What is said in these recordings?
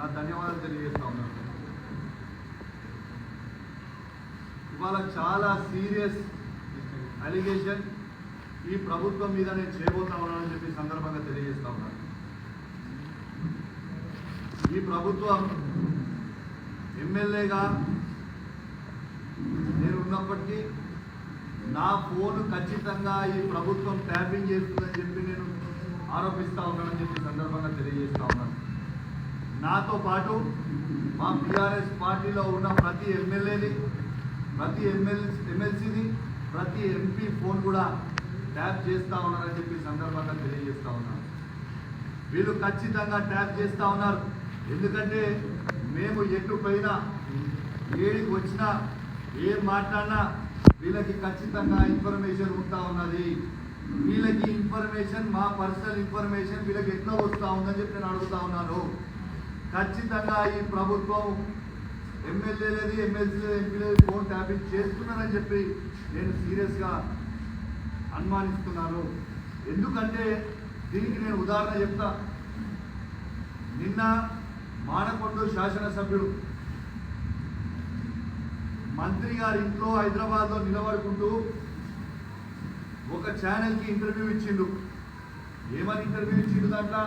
నా ధన్యవాదాలు తెలియజేస్తా ఉన్నాను. ఇవాళ చాలా సీరియస్ అలిగేషన్ ఈ ప్రభుత్వం మీద నేను చేయబోతా ఉన్నానని చెప్పి సందర్భంగా తెలియజేస్తా ఉన్నాను ఈ ప్రభుత్వం ఎమ్మెల్యేగా నేను ఉన్నప్పటికీ నా ఫోన్ ఖచ్చితంగా ఈ ప్రభుత్వం ట్యాపింగ్ చేస్తుందని చెప్పి నేను ఆరోపిస్తా ఉన్నానని చెప్పి సందర్భంగా తెలియజేస్తా ఉన్నాను నాతో పాటు మా బీఆర్ఎస్ పార్టీలో ఉన్న ప్రతి ఎమ్మెల్యేని ప్రతి ఎమ్మెల్యే ఎమ్మెల్సీని ప్రతి ఎంపీ ఫోన్ కూడా ట్యాప్ చేస్తూ ఉన్నారని చెప్పి సందర్భంగా తెలియజేస్తూ ఉన్నారు వీళ్ళు ఖచ్చితంగా ట్యాప్ చేస్తూ ఉన్నారు. ఎందుకంటే మేము ఎటు పోయినా ఏడికి వచ్చినా ఏం మాట్లాడినా వీళ్ళకి ఖచ్చితంగా ఇన్ఫర్మేషన్ ఉంటా ఉన్నది. వీళ్ళకి ఇన్ఫర్మేషన్ మా పర్సనల్ ఇన్ఫర్మేషన్ వీళ్ళకి ఎట్లా వస్తూ ఉందని చెప్పి నేను అడుగుతా ఉన్నాను. ఖచ్చితంగా ఈ ప్రభుత్వం ఎమ్మెల్యేలేది ఎమ్మెల్సీ ఎంపీలేదు ఫోన్ ట్యాపింగ్ చేస్తున్నారని చెప్పి నేను సీరియస్గా అనుమానిస్తున్నాను. ఎందుకంటే దీనికి నేను ఉదాహరణ చెప్తా. నిన్న మానకొండ శాసనసభ్యుడు మంత్రి గారి ఇంట్లో హైదరాబాద్లో నిలబడుకుంటూ ఒక ఛానల్కి ఇంటర్వ్యూ ఇచ్చిండు. ఏమని ఇంటర్వ్యూ ఇచ్చిండు దాంట్లో?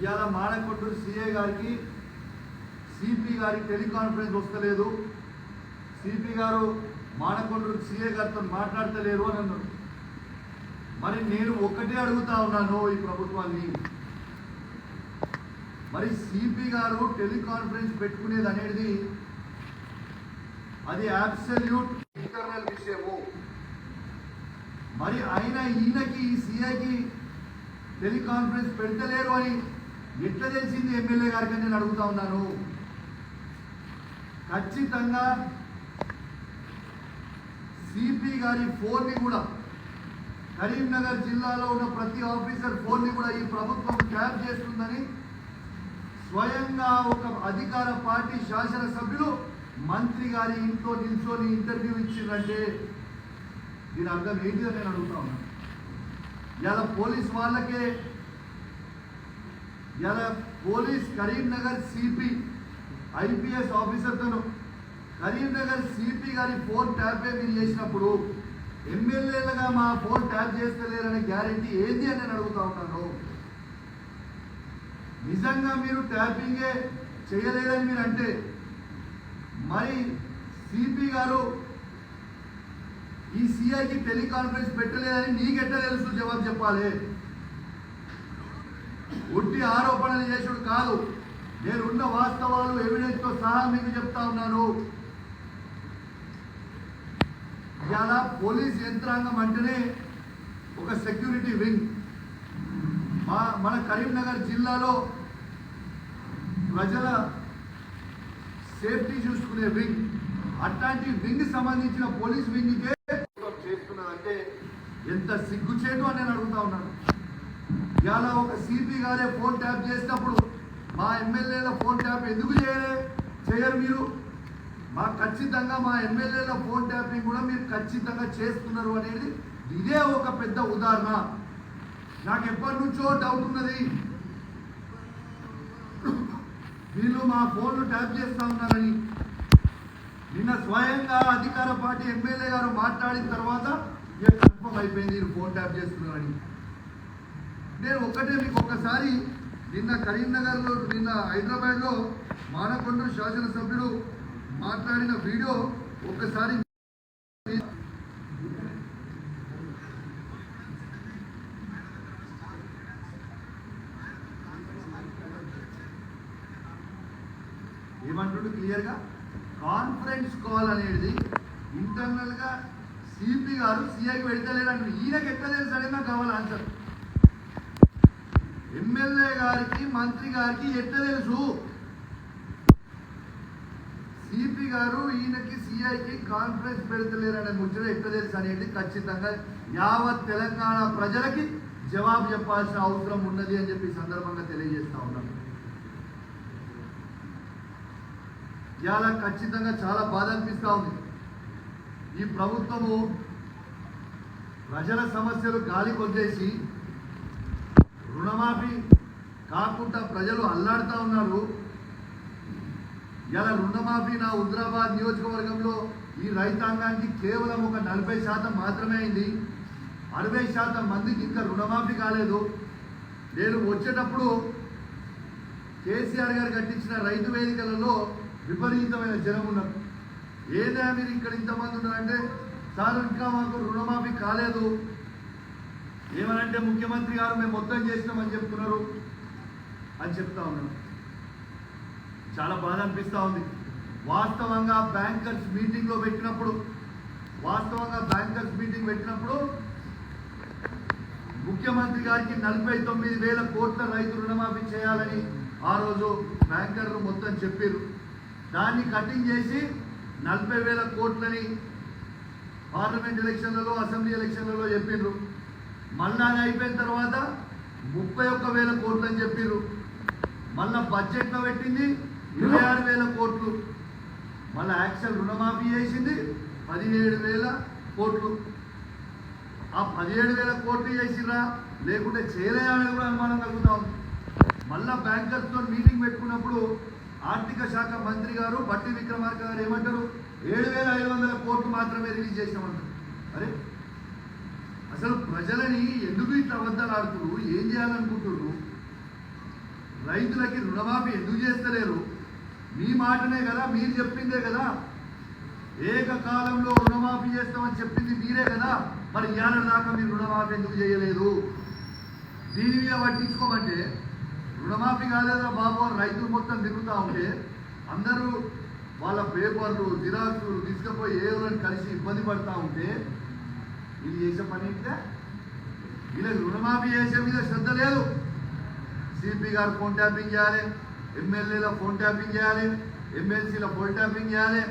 ఇవాళ మానకొండూరు సిఏ గారికి సిపి గారికి టెలికాన్ఫరెన్స్ వస్తలేదు. సిపి గారు మానకొండూరు సిఏ గారితో మాట్లాడతలేరు అని అన్నారు. మరి నేను ఒక్కటే అడుగుతా ఉన్నాను ఈ ప్రభుత్వాన్ని. మరి సిపి గారు టెలికాన్ఫరెన్స్ పెట్టుకునేది అనేది అది అబ్సల్యూట్ ఇంటర్నల్ విషయము. మరి ఆయన ఈయనకి ఈ సీఐకి టెలికాన్ఫరెన్స్ పెడతలేరు అని ఎట్లా తెలిసింది ఎమ్మెల్యే గారికి నేను అడుగుతా ఉన్నాను? ఖచ్చితంగా సిపి గారి ఫోన్ని కూడా కరీంనగర్ జిల్లాలో ఉన్న ప్రతి ఆఫీసర్ ఫోన్ని కూడా ఈ ప్రభుత్వం ట్యాప్ చేస్తుందని స్వయంగా ఒక అధికార పార్టీ శాసనసభ్యులు మంత్రి గారి ఇంట్లో నిల్చొని ఇంటర్వ్యూ ఇచ్చిందంటే దీని అర్థం ఏంటి నేను అడుగుతా ఉన్నాను. ఇలా పోలీస్ వాళ్ళకే ఇలా పోలీస్ కరీంనగర్ సిపి ఐపీఎస్ ఆఫీసర్తోను కరీంనగర్ సిపి గారి ఫోన్ ట్యాపే మీరు చేసినప్పుడు ఎమ్మెల్యేలుగా మా ఫోన్ ట్యాప్ చేస్తలేరనే గ్యారంటీ ఏంది అని నేను అడుగుతా ఉన్నాను నిజంగా మీరు ట్యాపింగే చేయలేదని మీరు అంటే మరి సిపి గారు ఈ సిఐకి టెలికాన్ఫరెన్స్ పెట్టలేదని నీకెట్ట తెలుసు? జవాబు చెప్పాలి। ఉట్టి ఆరోపణలు చేసుడు కాదు. నేనున్న వాస్తవాలు ఎవిడెన్స్తో సహా మీకు చెప్తా ఉన్నాను. ఇవాళ పోలీస్ యంత్రాంగం అంటేనే ఒక సెక్యూరిటీ వింగ్ మా మన కరీంనగర్ జిల్లాలో ప్రజల సేఫ్టీ చూసుకునే వింగ్ అట్లాంటి వింగ్ సంబంధించిన పోలీస్ వింగ్కే చేస్తున్నదంటే ఎంత సిగ్గుచేటు అని నేను అడుగుతా ఉన్నాను. ఇవాళ ఒక సిపి గారే ఫోన్ ట్యాప్ చేసినప్పుడు మా ఎమ్మెల్యేల ఫోన్ ట్యాప్ ఎందుకు చేయలే? చేయరు మీరు. మా ఖచ్చితంగా మా ఎమ్మెల్యేల ఫోన్ ట్యాపింగ్ కూడా మీరు ఖచ్చితంగా చేస్తున్నారు అనేది ఇదే ఒక పెద్ద ఉదాహరణ. నాకు ఎప్పటి నుంచో డౌట్ ఉన్నది. వీళ్ళు మా ఫోన్లు ట్యాప్ చేస్తా ఉన్నారని. నిన్న స్వయంగా అధికార పార్టీ ఎమ్మెల్యే గారు మాట్లాడిన తర్వాత ఇక కన్ఫర్మ్ అయిపోయింది ఫోన్ ట్యాప్ చేస్తున్నారని. నేను ఒక్కటే మీకు ఒక్కసారి నిన్న కరీంనగర్లో నిన్న హైదరాబాద్లో మానకొండ శాసనసభ్యుడు మాట్లాడిన వీడియో ఒక్కసారి ఏమంటుండు క్లియర్గా? కాన్ఫరెన్స్ కాల్ అనేది ఇంటర్నల్గా సిపి గారు సిఐకి పెడతలేరంటారు ఈయనకి ఎట్లా తెలుసు అనేది నాకు కావాలి ఆన్సర్. ఎమ్మెల్యే గారికి మంత్రి గారికి ఎట్లా తెలుసు? సిపి గారు ఈయనకి సిఐకి కాన్ఫరెన్స్ పెడతలేరనే ముచ్చట ఎట్లా తెలుసు అనేది ఖచ్చితంగా యావత్ తెలంగాణ ప్రజలకి జవాబు చెప్పాల్సిన అవసరం ఉన్నది అని చెప్పి సందర్భంగా తెలియజేస్తా ఉన్నాను. ఇవాళ ఖచ్చితంగా చాలా బాధ అనిపిస్తూ ఉంది. ఈ ప్రభుత్వము ప్రజల సమస్యలు గాలి కొద్దేసి రుణమాఫీ కాకుండా ప్రజలు అల్లాడుతూ ఉన్నారు. ఇలా రుణమాఫీ నా హుద్రాబాద్ నియోజకవర్గంలో ఈ రైతాంగానికి కేవలం ఒక నలభై శాతం మాత్రమే అయింది. అరవై శాతం మందికి ఇంకా రుణమాఫీ కాలేదు. నేను వచ్చేటప్పుడు కేసీఆర్ గారు కట్టించిన రైతు వేదికలలో విపరీతమైన జనం ఉన్నారు. ఏదా మీరు ఇక్కడ ఇంతమంది ఉన్నారంటే సార్ ఇంకా మాకు రుణమాఫీ కాలేదు. ఏమనంటే ముఖ్యమంత్రి గారు మేము మొత్తం చేసినామని చెప్తున్నారు. అని చెప్తా ఉన్నాను. చాలా బాధ అనిపిస్తూ ఉంది. వాస్తవంగా బ్యాంకర్స్ మీటింగ్లో పెట్టినప్పుడు వాస్తవంగా బ్యాంకర్స్ మీటింగ్ పెట్టినప్పుడు ముఖ్యమంత్రి గారికి నలభై తొమ్మిది వేల కోట్ల రైతు రుణమాఫీ చేయాలని ఆ రోజు బ్యాంకర్లు మొత్తం చెప్పారు దాన్ని కటింగ్ చేసి నలభై వేల కోట్లని పార్లమెంట్ ఎలక్షన్లలో అసెంబ్లీ ఎలక్షన్లలో చెప్పిండ్రు మళ్ళా అది అయిపోయిన తర్వాత ముప్పై ఒక్క వేల కోట్లు అని చెప్పిర్రు. మళ్ళా బడ్జెట్లో పెట్టింది ఇరవై ఆరు వేల కోట్లు. మళ్ళా యాక్చువల్ రుణమాఫీ చేసింది పదిహేడు వేల కోట్లు. ఆ పదిహేడు వేల కోట్లు చేసిరా లేకుంటే చేయలేదా కూడా అనుమానం కలుగుతా ఉంది. మళ్ళా బ్యాంకర్స్తో మీటింగ్ పెట్టుకున్నప్పుడు ఆర్థిక శాఖ మంత్రి గారు బట్టి విక్రమార్క గారు ఏమంటారు? ఏడు వేల ఐదు వందల కోట్లు మాత్రమే రిలీజ్ చేసినామంటారు. అరే అసలు ప్రజలని ఎందుకు ఇట్లా అబద్ధాలు ఏం చేయాలనుకుంటున్నారు రైతులకి రుణమాఫీ ఎందుకు చేస్తలేరు? మీ మాటనే కదా మీరు చెప్పిందే కదా. ఏకకాలంలో రుణమాఫీ చేస్తామని చెప్పింది మీరే కదా. మరి ఇవాళ దాకా మీరు రుణమాఫీ ఎందుకు చేయలేదు? దీని మీద పట్టించుకోమంటే రుణమాఫీ కాలేదా బాబు రైతులు మొత్తం తిరుగుతూ ఉంటే అందరూ వాళ్ళ పేపర్లు జిరాక్సులు తీసుకుపోయి ఏవరని కలిసి ఇబ్బంది పడతా ఉంటే ఇది చేసే పని ఏంటిదే? వీళ్ళకి రుణమాఫీ చేసే మీద శ్రద్ధ లేదు. సిపి గారు ఫోన్ ట్యాపింగ్ చేయాలి ఎమ్మెల్యేల ఫోన్ ట్యాపింగ్ చేయాలి ఎమ్మెల్సీల ఫోన్ ట్యాపింగ్ చేయాలి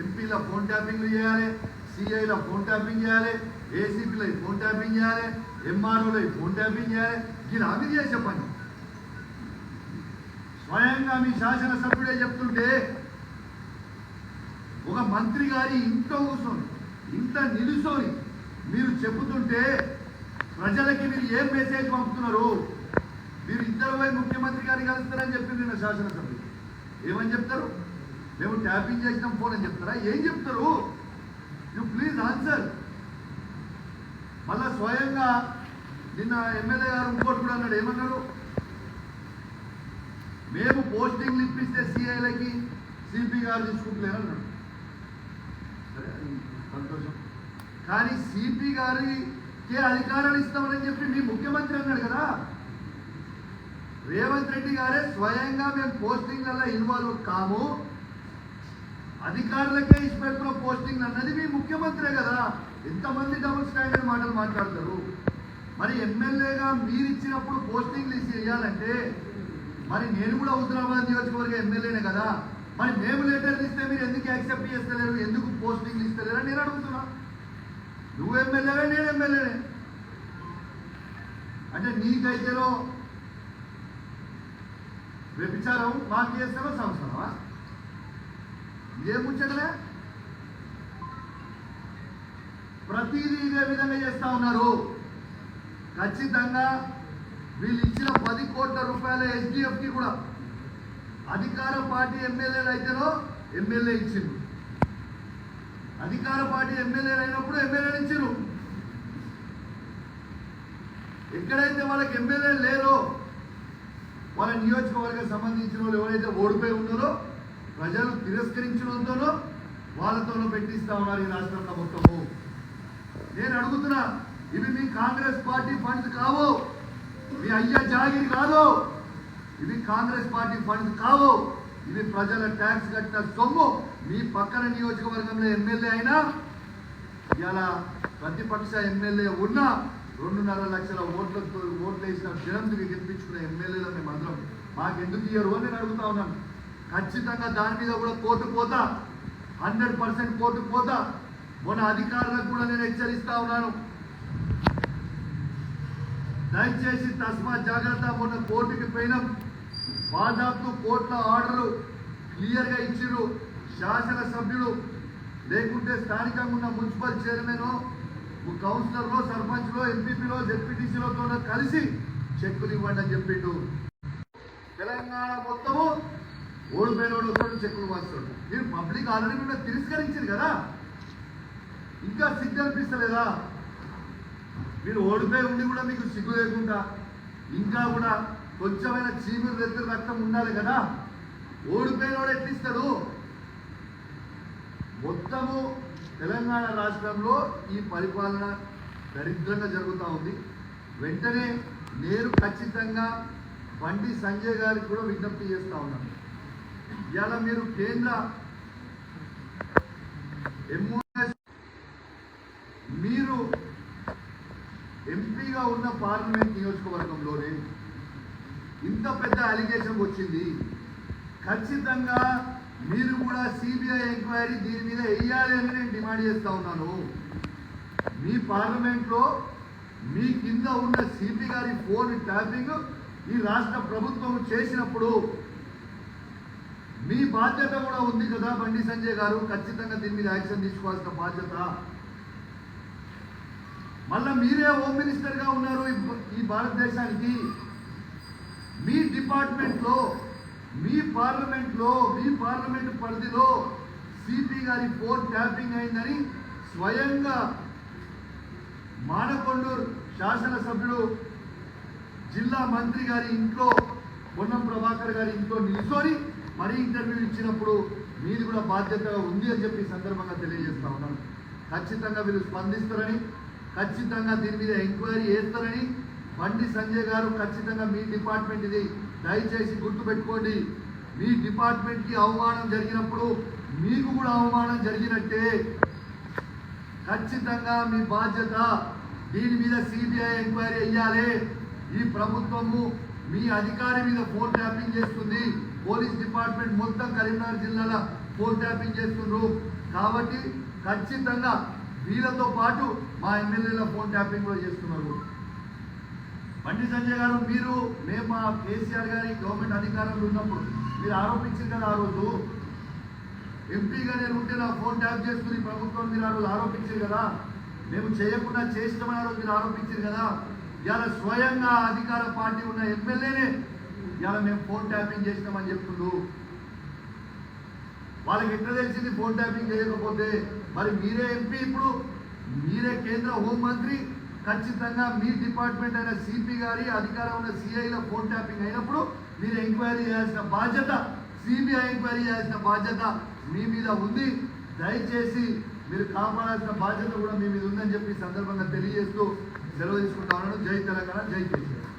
ఎంపీల ఫోన్ ట్యాపింగ్లు చేయాలి సిఐల ఫోన్ ట్యాపింగ్ చేయాలి ఏసీపీల ఫోన్ ట్యాపింగ్ చేయాలి ఎంఆర్ఓల ఫోన్ ట్యాపింగ్ చేయాలి. వీళ్ళు అవి చేసే పని. స్వయంగా మీ శాసనసభ్యుడే చెప్తుంటే ఒక మంత్రి గారి ఇంట్లో కూర్చొని ఇంత నిలుసొని మీరు చెబుతుంటే ప్రజలకి మీరు ఏం మెసేజ్ పంపుతున్నారు? మీరు ఇద్దరు పోయి ముఖ్యమంత్రి గారిని కలుస్తారని చెప్పింది నిన్న శాసనసభ్యులు. ఏమని చెప్తారు? మేము ట్యాపింగ్ చేసినాం ఫోన్ అని చెప్తారా? ఏం చెప్తారు? యు ప్లీజ్ ఆన్సర్ మళ్ళా స్వయంగా నిన్న ఎమ్మెల్యే గారు ఇంకోటి కూడా అన్నాడు. ఏమన్నాడు? మేము పోస్టింగ్లు ఇప్పిస్తే సిఐలకి సిపి గారు తీసుకుంటలేరు అన్నాడు. సరే సంతోషం. కానీ సిపి గారికి అధికారాలు ఇస్తామని చెప్పి మీ ముఖ్యమంత్రి అన్నాడు కదా. రేవంత్ రెడ్డి గారే స్వయంగా మేము పోస్టింగ్లలో ఇన్వాల్వ్ కాము. అధికారులకే ఇన్స్పెక్టర్ పోస్టింగ్ అన్నది మీ ముఖ్యమంత్రే కదా. ఎంతమంది డబుల్ స్టాండర్డ్ మాటలు మాట్లాడతారు? మరి ఎమ్మెల్యేగా మీరు ఇచ్చినప్పుడు పోస్టింగ్లు ఇచ్చి చేయాలంటే మరి నేను కూడా హుజరాబాద్ నియోజకవర్గ ఎమ్మెల్యేనే కదా. మరి మేము లెటర్లు ఇస్తే మీరు ఎందుకు యాక్సెప్ట్ చేస్తలేరు? ఎందుకు పోస్టింగ్లు ఇస్తలేరు? అని నేను నువ్వు ఎమ్మెల్యేవే నేను ఎమ్మెల్యేనే అంటే నీకైతేనో వ్యభిచారం మాకు చేస్తారో సంవత్సరమా ఇదే ముచ్చటలే? ప్రతిదీ ఇదే విధంగా చేస్తా ఉన్నారు. ఖచ్చితంగా వీళ్ళు ఇచ్చిన పది కోట్ల రూపాయల ఎస్డిఎఫ్కి కూడా అధికార పార్టీ ఎమ్మెల్యేలు అయితేనో ఎమ్మెల్యే ఇచ్చిండు అధికార పార్టీ ఎమ్మెల్యేలు అయినప్పుడు ఎమ్మెల్యేలు ఇచ్చారు. ఎక్కడైతే వాళ్ళకి ఎమ్మెల్యేలు లేరో వాళ్ళ నియోజకవర్గం సంబంధించిన వాళ్ళు ఎవరైతే ఓడిపోయి ఉన్నారో ప్రజలు తిరస్కరించడంతోనో వాళ్ళతోనో పెట్టిస్తా ఉన్నారు ఈ రాష్ట్రంలో మొత్తము. నేను అడుగుతున్నా ఇవి మీ కాంగ్రెస్ పార్టీ ఫండ్స్ కావు. మీ అయ్య జాగిరి కాదు. ఇవి కాంగ్రెస్ పార్టీ ఫండ్స్ కావు. ఇవి ప్రజల ట్యాక్స్ కట్టిన సొమ్ము. మీ పక్కన నియోజకవర్గంలో ఎమ్మెల్యే అయినా ఇలా ప్రతిపక్ష ఎమ్మెల్యే ఉన్నా రెండున్నర లక్షల ఓట్లతో ఓట్లు వేసిన జనంతికి గెలిపించుకున్న ఎమ్మెల్యేలు మేము అందరం. మాకు ఎందుకు ఇయ్యరు అని నేను అడుగుతా ఉన్నాను. ఖచ్చితంగా దాని మీద కూడా కోర్టు పోతా. హండ్రెడ్ పర్సెంట్ కోర్టు పోతా. మొన్న అధికారులకు కూడా నేను హెచ్చరిస్తా ఉన్నాను. దయచేసి తస్మా జాగ్రత్త మొన్న కోర్టుకి పోయినాం. బాదాపు కోర్టుల ఆర్డర్ క్లియర్గా ఇచ్చిరు శాసనసభ్యుడు లేకుంటే స్థానికంగా ఉన్న మున్సిపల్ చైర్మన్ కౌన్సిలర్లో సర్పంచ్లో ఎంపీపీలో జెడ్పీటీసీలతో కలిసి చెక్కులు ఇవ్వండి అని చెప్పిండు. తెలంగాణ మొత్తము ఓడిపోయినోడు వస్తాడు చెక్కులు వస్తాడు. మీరు పబ్లిక్ ఆల్రెడీ కూడా తిరస్కరించారు కదా. ఇంకా సిగ్గు అనిపిస్తలేదా? మీరు ఓడిపోయి ఉండి కూడా మీకు సిగ్గు లేకుండా ఇంకా కూడా కొంచెమైన చీపురు దగ్గర రక్తం ఉండాలి కదా. ఓడిపోయినోడు ఎట్లిస్తాడు మొత్తము తెలంగాణ రాష్ట్రంలో ఈ పరిపాలన దరిద్రంగా జరుగుతూ ఉంది. వెంటనే నేను ఖచ్చితంగా బండి సంజయ్ గారికి కూడా విజ్ఞప్తి చేస్తూ ఉన్నాను ఇవాళ మీరు కేంద్ర ఎంఓఎస్ మీరు ఎంపీగా ఉన్న పార్లమెంట్ నియోజకవర్గంలోనే ఇంత పెద్ద అలిగేషన్ వచ్చింది. ఖచ్చితంగా మీరు కూడా సిబిఐ ఎంక్వైరీ దీని మీద వేయాలి అని నేను డిమాండ్ చేస్తా ఉన్నాను. మీ పార్లమెంట్లో మీ కింద ఉన్న సిపి గారి ఫోన్ ట్యాపింగ్ ఈ రాష్ట్ర ప్రభుత్వం చేసినప్పుడు మీ బాధ్యత కూడా ఉంది కదా బండి సంజయ్ గారు ఖచ్చితంగా దీని మీద యాక్షన్ తీసుకోవాల్సిన బాధ్యత. మళ్ళా మీరే హోమ్ మినిస్టర్గా ఉన్నారు ఈ- ఈ భారతదేశానికి. మీ డిపార్ట్మెంట్లో మీ పార్లమెంట్లో మీ పార్లమెంట్ పరిధిలో సిపి గారి ఫోన్ ట్యాపింగ్ అయిందని స్వయంగా మానకొండూరు శాసనసభ్యుడు జిల్లా మంత్రి గారి ఇంట్లో పొన్నం ప్రభాకర్ గారి ఇంట్లో నిల్చొని మరీ ఇంటర్వ్యూ ఇచ్చినప్పుడు మీది కూడా బాధ్యతగా ఉంది అని చెప్పి సందర్భంగా తెలియజేస్తా ఉన్నాను. ఖచ్చితంగా వీళ్ళు స్పందిస్తారని ఖచ్చితంగా దీని మీద ఎంక్వైరీ చేస్తారని బండి సంజయ్ గారు ఖచ్చితంగా మీ డిపార్ట్మెంట్ ఇది దయచేసి గుర్తుపెట్టుకోండి మీ డిపార్ట్మెంట్కి అవమానం జరిగినప్పుడు మీకు కూడా అవమానం జరిగినట్టే. ఖచ్చితంగా మీ బాధ్యత దీని మీద సిబిఐ ఎంక్వైరీ అయ్యాలి ఈ ప్రభుత్వము మీ అధికారి మీద ఫోన్ ట్యాపింగ్ చేస్తుంది. పోలీస్ డిపార్ట్మెంట్ మొత్తం కరీంనగర్ జిల్లాలో ఫోన్ ట్యాపింగ్ చేస్తున్నారు కాబట్టి ఖచ్చితంగా వీళ్ళతో పాటు మా ఎమ్మెల్యేల ఫోన్ ట్యాపింగ్ కూడా చేస్తున్నారు. బండి సంజయ్ గారు మీరు మేము మా కేసీఆర్ గారి గవర్నమెంట్ అధికారంలో ఉన్నప్పుడు మీరు ఆరోపించారు కదా ఆ రోజు? ఎంపీగా నేను ఉంటే నా ఫోన్ ట్యాప్ చేసుకుని ప్రభుత్వం మీరు ఆ రోజు ఆరోపించారు కదా? మేము చేయకుండా చేసినామని ఆ రోజు మీరు ఆరోపించారు కదా? ఇవాళ స్వయంగా అధికార పార్టీ ఉన్న ఎమ్మెల్యేనే ఇవాళ మేము ఫోన్ ట్యాపింగ్ చేసినామని చెప్తుండ్రు వాళ్ళకి ఎట్లా తెలిసింది ఫోన్ ట్యాపింగ్ చేయకపోతే? మరి మీరే ఎంపీ ఇప్పుడు మీరే కేంద్ర హోంమంత్రి ఖచ్చితంగా మీ డిపార్ట్మెంట్ అయిన సిపి గారి అధికారం ఉన్న సిఐలో ఫోన్ ట్యాపింగ్ అయినప్పుడు మీరు ఎంక్వైరీ చేయాల్సిన బాధ్యత సిబిఐ ఎంక్వైరీ చేయాల్సిన బాధ్యత మీ మీద ఉంది. దయచేసి మీరు కాపాడాల్సిన బాధ్యత కూడా మీ మీద ఉందని చెప్పి సందర్భంగా తెలియజేస్తూ సెలవు తీసుకుంటాను జై తెలంగాణ జై కేసీఆర్.